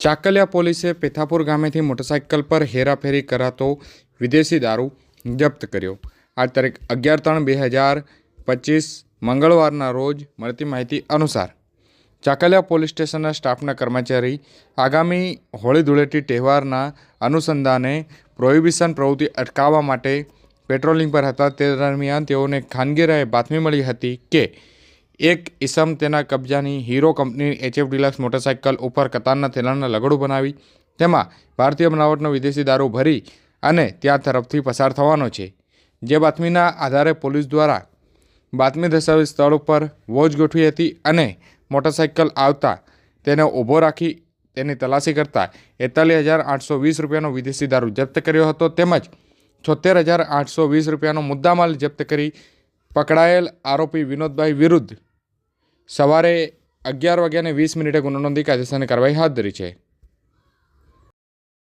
ચાકલિયા પોલીસે પેથાપુર ગામેથી મોટરસાઇકલ પર હેરાફેરી કરાતો વિદેશી દારૂ જપ્ત કર્યો. આ તારીખ અગિયાર ત્રણ બે હજાર પચીસ મંગળવારના રોજ મળતી માહિતી અનુસાર ચાકલિયા પોલીસ સ્ટેશનના સ્ટાફના કર્મચારી આગામી હોળી ધૂળેટી તહેવારના અનુસંધાને પ્રોહિબિશન પ્રવૃત્તિ અટકાવવા માટે પેટ્રોલિંગ પર હતા. તે દરમિયાન તેઓને ખાનગી રાહે બાતમી મળી હતી કે એક ઇસમ તેના કબજાની Hero company HF deluxe motorcycle ઉપર કતારના થેલાના લગડું બનાવી, તેમાં ભારતીય બનાવટનો વિદેશી દારૂ ભરી અને ત્યાં તરફથી પસાર થવાનો છે. જે બાતમીના આધારે પોલીસ દ્વારા બાતમી દર્શાવેલ સ્થળ ઉપર વોચ ગોઠવી હતી અને મોટરસાઇકલ આવતા તેને ઊભો રાખી તેની તલાશી કરતા એકતાલીસ હજાર આઠસો વીસ રૂપિયાનો વિદેશી દારૂ જપ્ત કર્યો હતો. તેમજ છોતેર હજાર આઠસો વીસ રૂપિયાનો મુદ્દામાલ જપ્ત કરી પકડાયેલ આરોપી વિનોદભાઈ વિરુદ્ધ સવારે અગિયાર વાગ્યાને વીસ મિનિટે ગુનો નોંધી કાયદેસરની કાર્યવાહી હાથ ધરી છે.